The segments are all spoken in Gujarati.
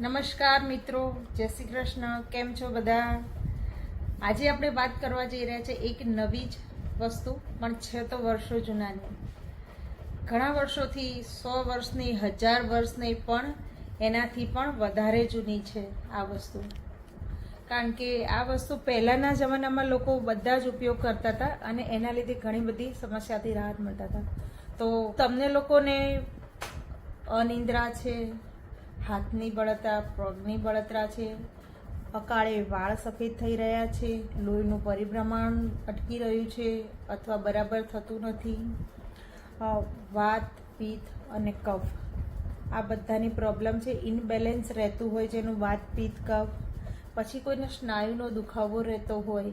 નમસ્કાર મિત્રો, જય શ્રી કૃષ્ણ. કેમ છો બધા? આજે આપણે વાત કરવા જઈ રહ્યા છે એક નવી જ વસ્તુ, પણ છે તો વર્ષો જૂનાની. ઘણા વર્ષોથી સો વર્ષની, હજાર વર્ષની પણ એનાથી પણ વધારે જૂની છે આ વસ્તુ. કારણ કે આ વસ્તુ પહેલાંના જમાનામાં લોકો બધા જ ઉપયોગ કરતા હતા અને એના લીધે ઘણી બધી સમસ્યાથી રાહત મળતા હતા. તો તમને લોકોને અનિંદ્રા છે હાથની બળતરા, પગની બળતરા છે. અકાળે વાળ સફેદ થઈ રહ્યા છે. લોહીનું પરિભ્રમણ અટકી રહ્યું છે અથવા બરાબર થતું નથી. વાત, પિત્ત અને કફ. આ બધાની પ્રોબ્લેમ છે. ઇનબેલેન્સ રહેતું હોય જેનું વાત, પિત્ત, કફ. પછી કોઈને સ્નાયુનો દુખાવો રહેતો હોય.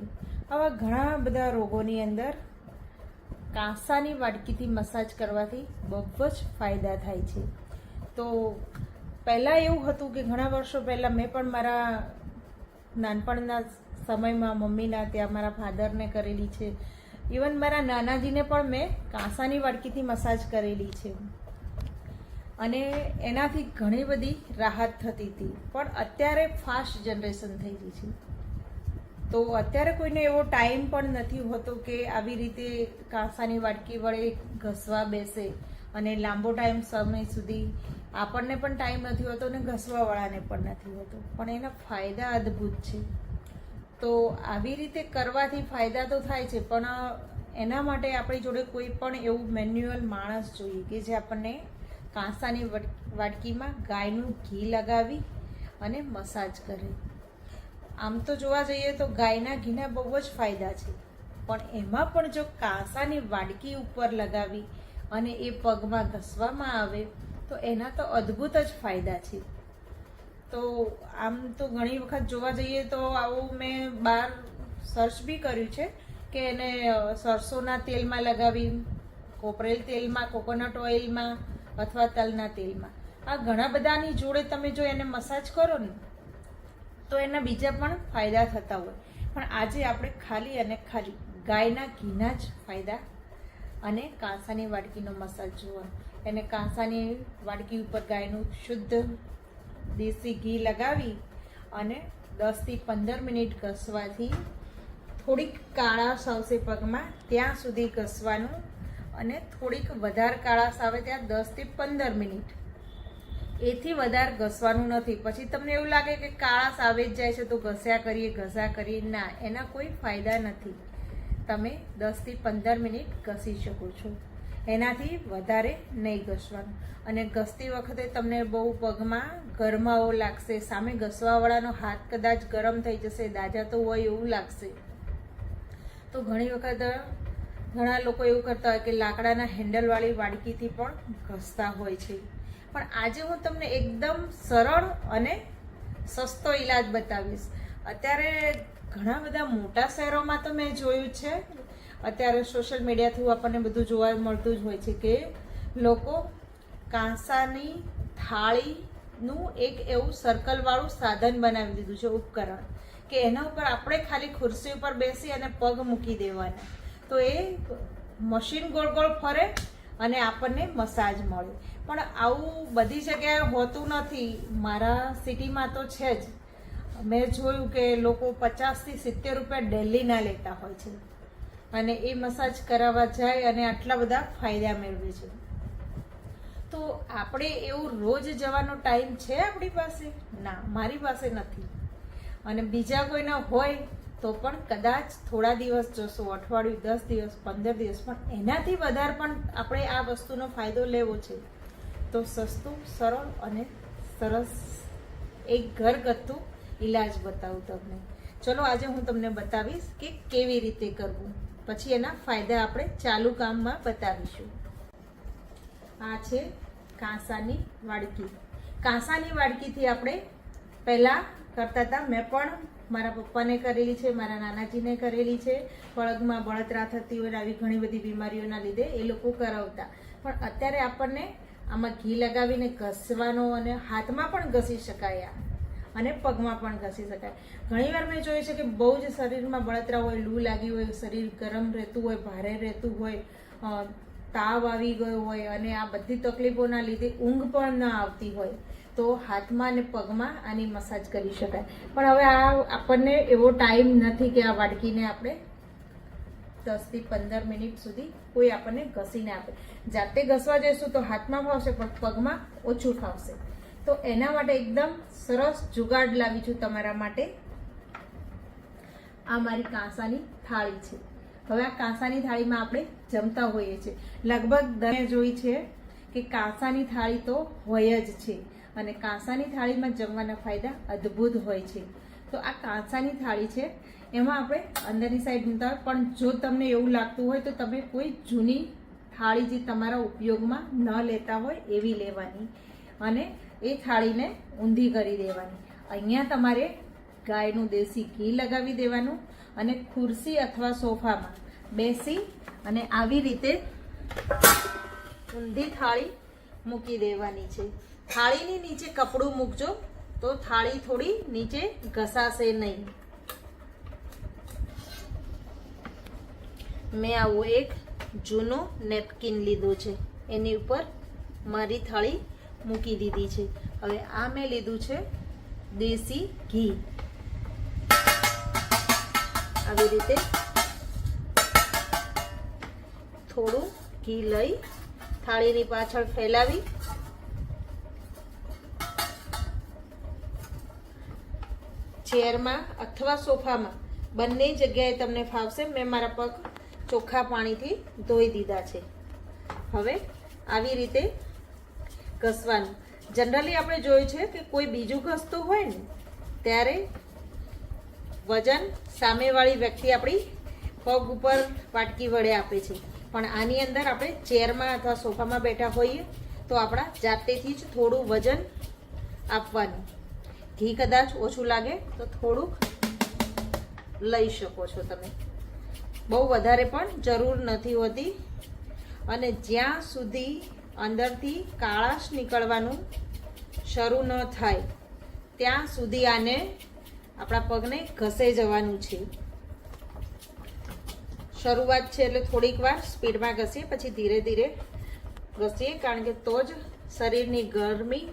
આવા ઘણા બધા રોગોની અંદર કાંસાની વાડકીથી મસાજ કરવાથી બહુ જ ફાયદા થાય છે. તો પહેલાં એવું હતું કે ઘણા વર્ષો પહેલાં મેં પણ મારા નાનપણના સમયમાં મમ્મીના ત્યાં મારા ફાધરને કરેલી છે. ઇવન મારા નાનાજીને પણ મેં કાંસાની વાડકીથી મસાજ કરેલી છે. અને એનાથી ઘણી બધી રાહત થતી હતી. પણ અત્યારે ફાસ્ટ જનરેશન થઈ ગઈ છે. તો અત્યારે કોઈને એવો ટાઈમ પણ નથી હોતો કે આવી રીતે કાંસાની વાટકી વડે ઘસવા બેસે અને લાંબો ટાઈમ સમય સુધી આપણને પણ ટાઈમ નથી હોતો અને ઘસવાવાળાને પણ નથી હોતો. પણ એના ફાયદા અદ્ભુત છે. તો આવી રીતે કરવાથી ફાયદા તો થાય છે, પણ એના માટે આપણી જોડે કોઈ પણ એવું મેન્યુઅલ માણસ જોઈએ કે જે આપણને કાંસાની વાટકીમાં ગાયનું ઘી લગાવી અને મસાજ કરે. આમ તો જોવા જઈએ તો ગાયના ઘીના બહુ જ ફાયદા છે. પણ એમાં પણ જો કાંસાની વાડકી ઉપર લગાવી અને એ પગમાં ઘસવામાં આવે તો એના તો અદ્ભુત જ ફાયદા છે. તો આમ તો ઘણી વખત જોવા જઈએ તો આવું મેં બહાર સર્ચ બી કર્યું છે કે એને સરસોના તેલમાં લગાવી, કોપરેલ તેલમાં, કોકોનટ ઓઇલમાં અથવા તલના તેલમાં. આ ઘણા બધાની જોડે તમે જો એને મસાજ કરો ને, તો એના બીજા પણ ફાયદા થતા હોય. પણ આજે આપણે ખાલી અને ખાલી ગાયના ઘીના જ ફાયદા અને કાંસાની વાડકીનો મસાજ જોવા એને કાંસાની વાડકી ઉપર ગાયનું શુદ્ધ દેશી ઘી લગાવી અને દસથી પંદર મિનિટ ઘસવાથી થોડીક કાળાશ આવશે પગમાં ત્યાં સુધી ઘસવાનું અને થોડીક વધારે કાળાશ આવે ત્યાં દસથી પંદર મિનિટ. એથી વધારે ઘસવાનું નથી. પછી તમને એવું લાગે કે કાળાશ આવે જ જાય છે તો ઘસ્યા કરીએ ઘસા કરીએ. ના, એના કોઈ ફાયદા નથી. તમે દસથી પંદર મિનિટ ઘસી શકો છો. એનાથી વધારે નહીં ઘસવાનું. અને ઘસતી વખતે તમને બહુ પગમાં ગરમાવો લાગશે, સામે ઘસવાવાળાનો હાથ કદાચ ગરમ થઈ જશે, દાજા તો હોય એવું લાગશે. તો ઘણી વખત ઘણા લોકો એવું કરતા હોય કે લાકડાના હેન્ડલવાળી વાડકીથી પણ ઘસતા હોય છે. પણ આજે હું તમને એકદમ સરળ અને સસ્તો ઈલાજ બતાવીશ. અત્યારે ઘણા બધા મોટા શહેરોમાં તો મેં જોયું છે અત્યારે સોશિયલ મીડિયા થ્રુ આપણને બધું જોવા મળતું જ હોય છે કે લોકો કાંસાની થાળીનું એક એવું સર્કલવાળું સાધન બનાવી દીધું છે ઉપકરણ કે એના ઉપર આપણે ખાલી ખુરશી ઉપર બેસી અને પગ મૂકી દેવાના. તો એ મશીન ગોળ ગોળ ફરે અને આપણને મસાજ મળે. પણ આવું બધી જગ્યાએ હોતું નથી. મારા સિટીમાં તો છે જ. મેં જોયું કે લોકો પચાસથી સિત્તેર રૂપિયા ડેલીના લેતા હોય છે. અને એ મસાજ કરાવવા જાય અને આટલા બધા ફાયદા મેળવે છે. તો આપણે એવું રોજ જવાનો ટાઈમ છે આપણી પાસે? ના, મારી પાસે નથી. અને બીજા કોઈના હોય તો પણ કદાચ થોડા દિવસ જશો, અઠવાડિયું, દસ દિવસ, પંદર દિવસ, પણ એનાથી વધારે પણ આપણે આ વસ્તુનો ફાયદો લેવો છે. તો સસ્તું, સરળ અને સરસ એક ઘરગથ્થુ ઈલાજ બતાવું તમને. ચલો આજે હું તમને બતાવીશ કે કેવી રીતે કરવું. પછી એના ફાયદા આપણે ચાલુ કામમાં બતાવીશું. આ છે કાંસાની વાડકી. કાંસાની વાડકીથી આપણે પહેલાં કરતા હતા. મેં પણ મારા પપ્પાને કરેલી છે, મારા નાનાજીને કરેલી છે. પળગમાં બળતરા થતી હોય આવી ઘણી બધી બીમારીઓના લીધે એ લોકો કરાવતા. પણ અત્યારે આપણને આમાં ઘી લગાવીને ઘસવાનો અને હાથમાં પણ ઘસી શકાય અને પગમાં પણ ઘસી શકાય. ઘણીવાર મેં જોયું છે કે બહુ જ શરીરમાં બળતરા હોય, લૂ લાગી હોય, શરીર ગરમ રહેતું હોય, ભારે રહેતું હોય તાવ આવી ગયો હોય અને આ બધી તકલીફોના લીધે ઊંઘ પણ ન આવતી હોય, તો હાથમાં અને પગમાં આની મસાજ કરી શકાય. પણ હવે આ આપણને એવો ટાઈમ નથી કે આ વાડકીને આપણે દસથી પંદર મિનિટ સુધી કોઈ આપણને ઘસીને આપે. જાતે ઘસવા જઈશું તો હાથમાં ફાવશે, પણ પગમાં ઓછું ફાવશે. તો એના માટે એકદમ સરસ જુગાડ લાવી છું તમારા માટે. આ મારી કાંસાની થાળી છે. હવે આ કાંસાની થાળીમાં આપણે જમતા હોઈએ છીએ. લગભગ તમે જોઈ છે કે કાંસાની થાળી તો હોય જ છે અને કાંસાની થાળીમાં જમવાના ફાયદા અદ્ભુત હોય છે. તો આ કાંસાની થાળી છે, એમાં આપણે અંદરની સાઈડ મૂકતા પણ જો તમને એવું લાગતું હોય તો તમે કોઈ જૂની થાળી જે તમારા ઉપયોગમાં ન લેતા હોય એવી લેવાની. અને એ થાળીને ઊંધી કરી દેવાની. અહીંયા તમારે ગાયનું દેશી ઘી લગાવી દેવાનું અને ખુરશી અથવા સોફામાં બેસી અને આવી રીતે ઊંધી થાળી મૂકી દેવાની છે. થાળીની નીચે કપડું મૂકજો તો થાળી થોડી નીચે ઘસાશે નહીં. મેં આવું એક જૂનું નેપકિન લીધું છે. એની ઉપર મારી થાળી મૂકી દીધી છે. હવે આ મેં લીધું છે દેશી ઘી. આવી રીતે થોડું ઘી લઈ થાળીની પાછળ ફેલાવી. ચેરમાં અથવા સોફામાં બંને જગ્યાએ તમને ફાવશે. મેં મારા પગ ચોખ્ખા પાણીથી ધોઈ દીધા છે. હવે આવી રીતે ઘસવાનું. જનરલી આપણે જોયું છે કે કોઈ બીજું ઘસતું હોય ને, ત્યારે વજન સામેવાળી વ્યક્તિ આપણી પગ ઉપર વાટકી વડે આપે છે. પણ આની અંદર આપણે ચેરમાં અથવા સોફામાં બેઠા હોઈએ, તો આપણા જાતેથી જ થોડું વજન આપવાનું. ઘી કદાચ ઓછું લાગે, તો થોડુંક લઈ શકો છો તમે. બહુ વધારે પણ જરૂર નથી હોતી. અને જ્યાં સુધી અંદરથી કાળાશ નીકળવાનું શરૂ ન થાય. ત્યાં સુધી આને આપણા પગને ઘસે જવાનું છે. શરૂઆત છે એટલે થોડીક વાર સ્પીડમાં ઘસીએ, પછી ધીરે ધીરે ઘસીએ, કારણ કે તો જ શરીરની ગરમી,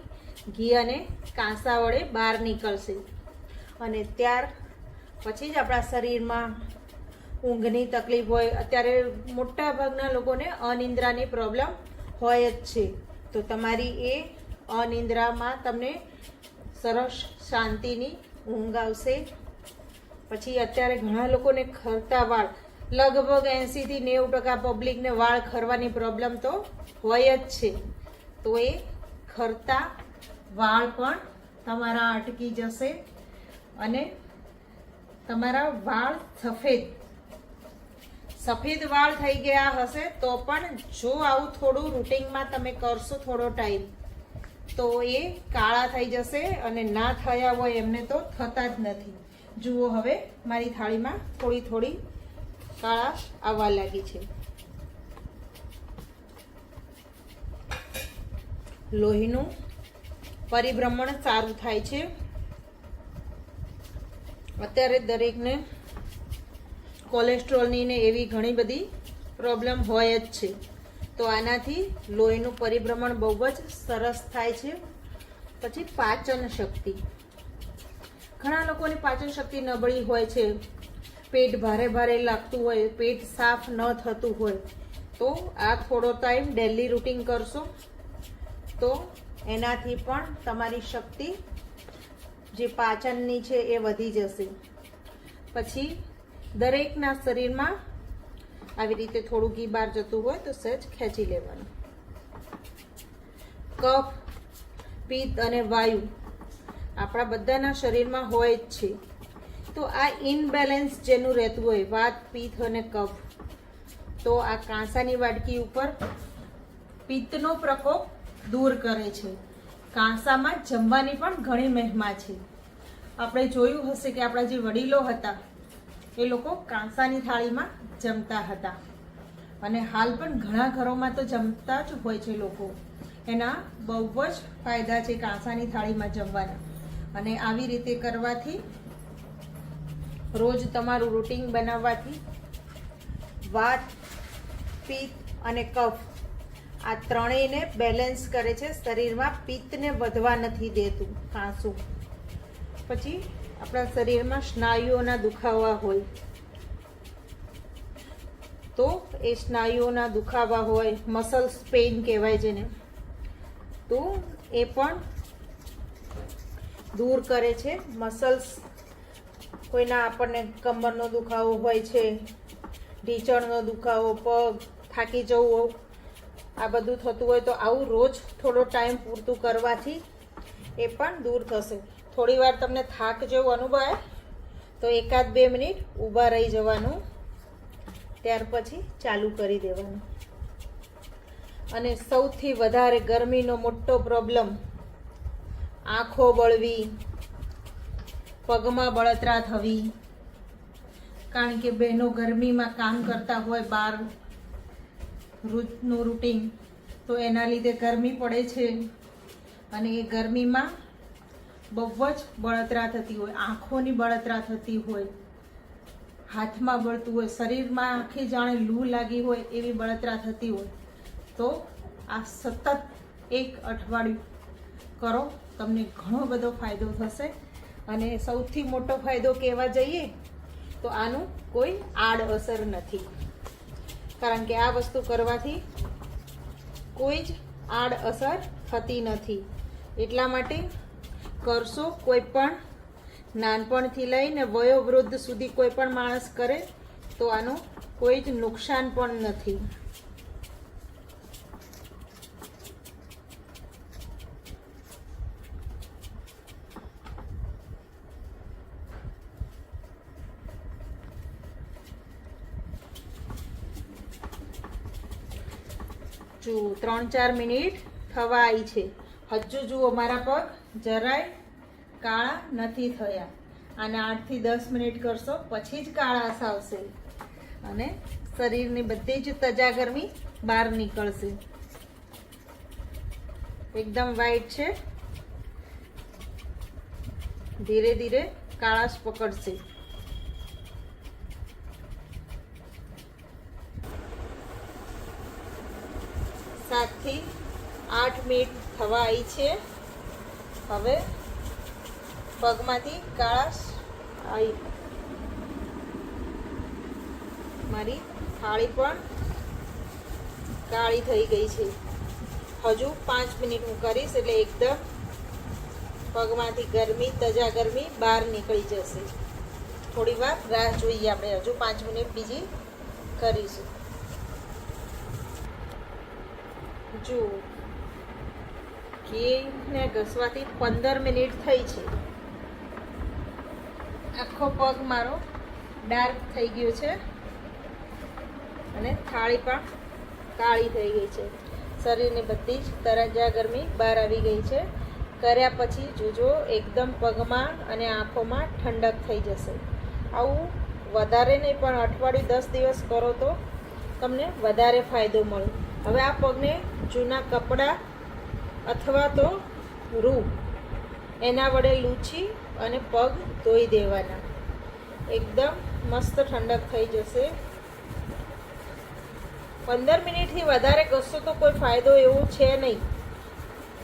ઘી અને કાંસા વડે બહાર નીકળશે. અને ત્યાર પછી જ આપણા શરીરમાં ઊંઘની તકલીફ હોય. અત્યારે મોટા ભાગના લોકોને અનિંદ્રાની પ્રોબ્લેમ હોય જ છે. તો તમારી એ અનિંદ્રામાં તમને સરસ શાંતિની ઊંઘ આવશે. પછી અત્યારે ઘણા લોકોને ખરતા વાળ, લગભગ એંશીથી નેવું ટકા પબ્લિકને વાળ ખરવાની પ્રોબ્લેમ તો હોય જ છે. તો એ ખરતા વાળ પણ તમારા અટકી જશે અને તમારા વાળ સફેદ સફેદ વાળ થઈ ગયા હશે, તો પણ જો આવું થોડું રૂટિનમાં તમે કરશો થોડો ટાઈમ, તો એ કાળા થઈ જશે અને ના થયા હોય એમને તો થતા જ નથી. જુઓ હવે મારી થાળીમાં થોડી થોડી કાળા આવવા લાગી છે. લોહીનું પરિભ્રમણ સારું થાય છે. અત્યારે દરેકને કોલેસ્ટ્રોલની ને એવી ઘણી બધી પ્રોબ્લેમ હોય જ છે. તો આનાથી લોહીનું પરિભ્રમણ બહુ જ સરસ થાય છે. પછી પાચન શક્તિ. ઘણા લોકોની પાચન શક્તિ નબળી હોય છે. પેટ ભારે ભારે લાગતું હોય, પેટ સાફ ન થતું હોય, તો આ થોડો ટાઈમ ડેલી રૂટિન કરશો. તો એનાથી પણ તમારી શક્તિ જે પાચનની છે એ વધી જશે. પછી દરેકના શરીરમાં આવી રીતે થોડું ઘી બહાર જતું હોય તો સહેજ ખેંચી લેવાનું. કફ, પિત્ત અને વાયુ આપણા બધાના શરીરમાં હોય જ છે. તો આ ઇનબેલેન્સ જેનું રહેતું હોય, વાત, પિત્ત અને કફ, તો આ કાંસાની વાડકી ઉપર પિત્તનો પ્રકોપ દૂર કરે છે. કાંસામાં જમવાની પણ ઘણી મહેમા છે. આપણે જોયું હશે કે આપણા જે વડીલો હતા એ લોકો કાંસાની થાળીમાં જમતા હતા. અને હાલ પણ ઘણા ઘરોમાં તો જમતા જ હોય છે લોકો. એના બહુ જ ફાયદા છે કાંસાની થાળીમાં જમવાના. અને આવી રીતે કરવાથી રોજ તમારું રૂટિન બનાવવાથી વાત, પિત્ત અને કફ આ ત્રણેયને બેલેન્સ કરે છે શરીરમાં પિત્તને વધવા નથી દેતું કાંસું. પછી આપણા શરીરમાં સ્નાયુઓના દુખાવા હોય. તો એ સ્નાયુઓના દુખાવા હોય મસલ્સ પેઇન કહેવાય જેને. તો એ પણ દૂર કરે છે. મસલ્સ કોઈના આપણને કમરનો દુખાવો હોય છે, ઢીચણનો દુખાવો, પગ થાકી જવું આ બધું થતું હોય તો આવું રોજ થોડો ટાઈમ પૂરતું કરવાથી એ પણ દૂર થશે. થોડી વાર તમને થાક જેવું અનુભવાય તો એકાદ બે મિનિટ ઊભા રહી જવાનું. ત્યાર પછી ચાલુ કરી દેવાનું. અને સૌથી વધારે ગરમીનો મોટો પ્રોબ્લેમ આંખો બળવી, પગમાં બળતરા થવી. કારણ કે બહેનો ગરમીમાં કામ કરતા હોય બહારનું રૂટિન તો એના લીધે ગરમી પડે છે. અને એ ગરમીમાં બહુ જ બળતરા થતી હોય, આંખોની બળતરા થતી હોય, હાથમાં બળતું હોય, શરીરમાં આખી જાણે લૂ લાગી હોય એવી બળતરા થતી હોય. તો આ સતત એક અઠવાડિયું કરો, તમને ઘણો બધો ફાયદો થશે. અને સૌથી મોટો ફાયદો કહેવા જઈએ, તો આનું કોઈ આડઅસર નથી. કારણ કે આ વસ્તુ કરવાથી કોઈ જ આડઅસર થતી નથી. એટલા માટે કરશો કોઈ પણ નાનપણથી લઈને વયોવૃદ્ધ સુધી કોઈ પણ માણસ કરે, તો આનું કોઈ જ નુકસાન પણ નથી. જો ત્રણ ચાર મિનિટ થવા આવી છે. હજુ જુઓ મારા પગ જરાય કાળા નથી થયા. અને આઠથી દસ મિનિટ કરશો, પછી જ કાળાશ આવશે અને શરીરની બધી જ તજા ગરમી બહાર નીકળશે. એકદમ વ્હાઈટ છે. ધીરે ધીરે કાળાશ પકડશે. સાતથી આઠ મિનિટ થવા આવી છે. હવે પગમાંથી કાળાશ આવી મારી થાળી પણ કાળી થઈ ગઈ છે. હજુ પાંચ મિનિટ હું કરીશ એટલે એકદમ પગમાંથી ગરમી, તજા ગરમી બહાર નીકળી જશે. થોડી વાર રાહ જોઈએ આપણે. હજુ પાંચ મિનિટ બીજી કરીશું. જુઓ. ઘીને ઘસવાથી પંદર મિનિટ થઈ છે. આખો પગ મારો ડાર્ક થઈ ગયો છે અને થાળી પણ કાળી થઈ ગઈ છે. શરીરની બધી જ તરજા ગરમી બહાર આવી ગઈ છે. કર્યા પછી જોજો, એકદમ પગમાં અને આંખોમાં ઠંડક થઈ જશે. આવું વધારે નહીં, પણ અઠવાડિયું દસ દિવસ કરો તો તમને વધારે ફાયદો મળે. હવે આ પગને જૂના કપડાં અથવા તો રૂ. એના વડે લૂછી અને પગ ધોઈ દેવાના. એકદમ મસ્ત ઠંડક થઈ જશે. પંદર મિનિટથી વધારે કરશો તો કોઈ ફાયદો એવો છે નહીં.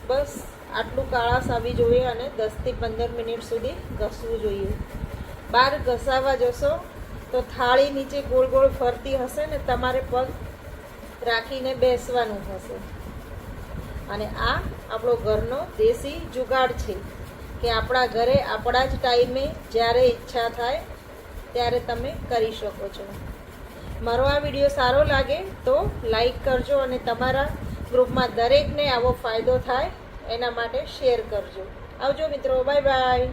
બસ આટલું કાળાશ આવી જોઈએ અને દસથી પંદર મિનિટ સુધી ઘસવું જોઈએ. બહાર ઘસાવા જશો તો થાળી નીચે ગોળ ગોળ ફરતી હશે ને તમારે પગ રાખીને બેસવાનું હશે. અને આ આપણો ઘરનો દેશી જુગાડ છે કે આપણા ઘરે આપણા જ ટાઈમે જ્યારે ઈચ્છા થાય ત્યારે તમે કરી શકો છો. મારો આ વીડિયો સારો લાગે તો લાઈક કરજો અને તમારા ગ્રુપમાં દરેકને આવો ફાયદો થાય એના માટે શેર કરજો. આવજો મિત્રો, બાય બાય.